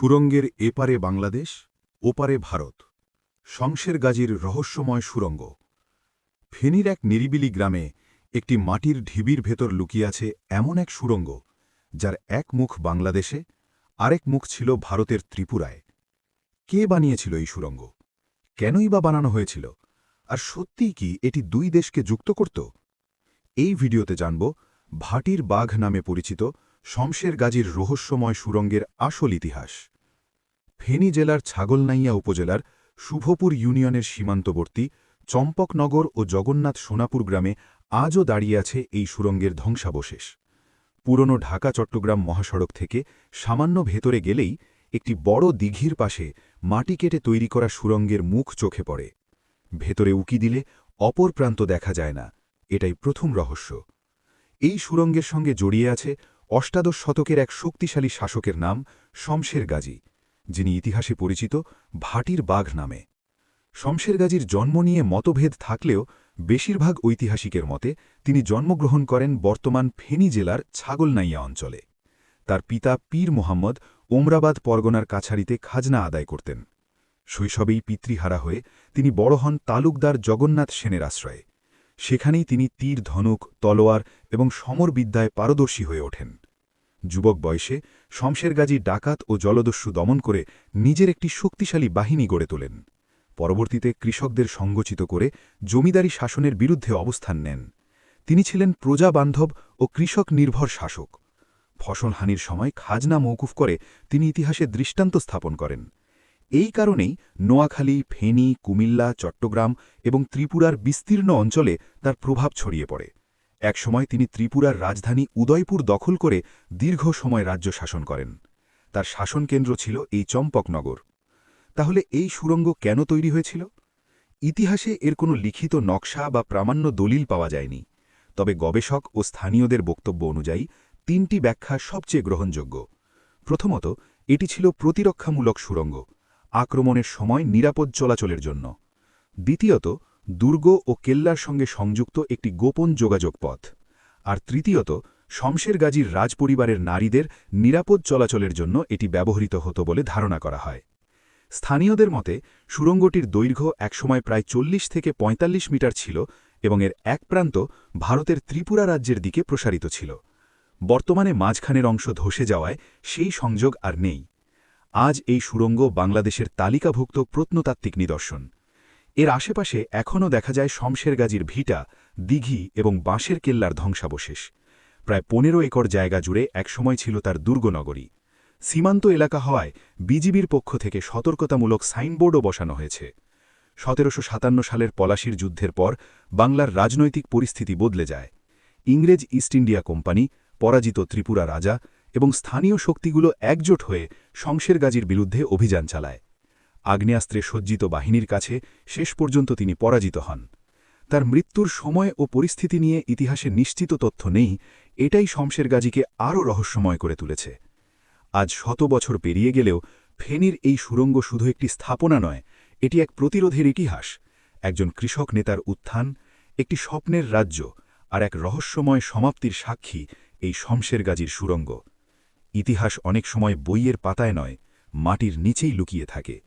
সুরঙ্গের এপারে বাংলাদেশ, ওপারে ভারত। শংসের গাজীর রহস্যময় সুরঙ্গ। ফেনীর এক নিরিবিলি গ্রামে একটি মাটির ঢিবির ভেতর লুকিয়ে আছে এমন এক সুরঙ্গ, যার এক মুখ বাংলাদেশে, আরেক মুখ ছিল ভারতের ত্রিপুরায়। কে বানিয়েছিল এই সুরঙ্গ? কেনই বা বানানো হয়েছিল? আর সত্যিই কি এটি দুই দেশকে যুক্ত করত? এই ভিডিওতে জানব ভাটির বাঘ নামে পরিচিত শমশের গাজীর রহস্যময় সুরঙ্গের আসল ইতিহাস। ফেনী জেলার ছাগলনাইয়া উপজেলার শুভপুর ইউনিয়নের সীমান্তবর্তী চম্পকনগর ও জগন্নাথ সোনাপুর গ্রামে আজও দাঁড়িয়ে আছে এই সুরঙ্গের ধ্বংসাবশেষ। পুরনো ঢাকা, চট্টগ্রাম মহাসড়ক থেকে সামান্য ভেতরে গেলেই একটি বড় দিঘির পাশে মাটি কেটে তৈরি করা সুরঙ্গের মুখ চোখে পড়ে। ভেতরে উকি দিলে অপর প্রান্ত দেখা যায় না, এটাই প্রথম রহস্য। এই সুরঙ্গের সঙ্গে জড়িয়ে আছে অষ্টাদশ শতকের এক শক্তিশালী শাসকের নাম শমশের গাজী যিনি ইতিহাসে পরিচিত, ভাটির বাঘ নামে। শমশের গাজীর জন্ম নিয়ে মতভেদ থাকলেও বেশিরভাগ ঐতিহাসিকের মতে তিনি জন্মগ্রহণ করেন বর্তমান ফেনী জেলার ছাগলনাইয়া অঞ্চলে। তার পিতা পীর মোহাম্মদ ওমরাবাদ পরগনার কাছারিতে খাজনা আদায় করতেন। শৈশবেই পিতৃহারা হয়ে তিনি বড় হন তালুকদার জগন্নাথ সেনের আশ্রয়ে। সেখানেই তিনি তীর, ধনুক, তলোয়ার এবং সমরবিদ্যায় পারদর্শী হয়ে ওঠেন। যুবক বয়সে শমশের গাজী ডাকাত ও জলদস্যু দমন করে নিজের একটি শক্তিশালী বাহিনী গড়ে তোলেন। পরবর্তীতে কৃষকদের সংগচিত করে জমিদারি শাসনের বিরুদ্ধে অবস্থান নেন। তিনি ছিলেন প্রজাবান্ধব ও কৃষক নির্ভর শাসক। ফসলহানির সময় খাজনা মৌকুফ করে তিনি ইতিহাসে দৃষ্টান্ত স্থাপন করেন। এই কারণেই নোয়াখালী, ফেনী, কুমিল্লা, চট্টগ্রাম এবং ত্রিপুরার বিস্তীর্ণ অঞ্চলে তার প্রভাব ছড়িয়ে পড়ে। একসময় তিনি ত্রিপুরার রাজধানী উদয়পুর দখল করে দীর্ঘ সময় রাজ্য শাসন করেন। তার শাসনকেন্দ্র ছিল এই চম্পকনগর। তাহলে এই সুরঙ্গ কেন তৈরি হয়েছিল? ইতিহাসে এর কোনো লিখিত নকশা বা প্রামাণ্য দলিল পাওয়া যায়নি। তবে গবেষক ও স্থানীয়দের বক্তব্য অনুযায়ী তিনটি ব্যাখ্যা সবচেয়ে গ্রহণযোগ্য। প্রথমত, এটি ছিল প্রতিরক্ষামূলক সুরঙ্গ, আক্রমণের সময় নিরাপদ চলাচলের জন্য। দ্বিতীয়ত দুর্গ ও কেল্লার সঙ্গে সংযুক্ত একটি গোপন যোগাযোগ পথ। আর তৃতীয়ত, শমশের গাজীর রাজপরিবারের নারীদের নিরাপদ চলাচলের জন্য এটি ব্যবহৃত হতো বলে ধারণা করা হয়। স্থানীয়দের মতে, সুরঙ্গটির দৈর্ঘ্য একসময় প্রায় চল্লিশ থেকে ৪৫ মিটার ছিল এবং এর এক প্রান্ত ভারতের ত্রিপুরা রাজ্যের দিকে প্রসারিত ছিল। বর্তমানে মাঝখানের অংশ ধসে যাওয়ায় সেই সংযোগ আর নেই। আজ এই সুরঙ্গ বাংলাদেশের তালিকাভুক্ত প্রত্নতাত্ত্বিক নিদর্শন। এর আশেপাশে এখনও দেখা যায় শমশের গাজীর ভিটা, দিঘি এবং বাঁশের কেল্লার ধ্বংসাবশেষ। প্রায় পনেরো একর জায়গা জুড়ে একসময় ছিল তার দুর্গনগরী। সীমান্ত এলাকা হওয়ায় বিজিবির পক্ষ থেকে সতর্কতামূলক সাইনবোর্ডও বসানো হয়েছে। সতেরোশো সাতান্ন সালের পলাশির যুদ্ধের পর বাংলার রাজনৈতিক পরিস্থিতি বদলে যায়। ইংরেজ ইস্ট ইন্ডিয়া কোম্পানি, পরাজিত ত্রিপুরা রাজা এবং স্থানীয় শক্তিগুলো একজোট হয়ে শংসের গাজীর বিরুদ্ধে অভিযান চালায়। আগ্নেয়াস্ত্রে সজ্জিত বাহিনীর কাছে শেষ পর্যন্ত তিনি পরাজিত হন। তার মৃত্যুর সময় ও পরিস্থিতি নিয়ে ইতিহাসে নিশ্চিত তথ্য নেই, এটাই শমশের গাজীকে আরও রহস্যময় করে তুলেছে। আজ শত বছর পেরিয়ে গেলেও ফেনীর এই সুরঙ্গ শুধু একটি স্থাপনা নয়, এটি এক প্রতিরোধের ইতিহাস। একজন কৃষক নেতার উত্থান, একটি স্বপ্নের রাজ্য আর এক রহস্যময় সমাপ্তির সাক্ষী এই শমশের গাজীর সুরঙ্গ। ইতিহাস অনেক সময় বইয়ের পাতায় নয়, মাটির নিচেই লুকিয়ে থাকে।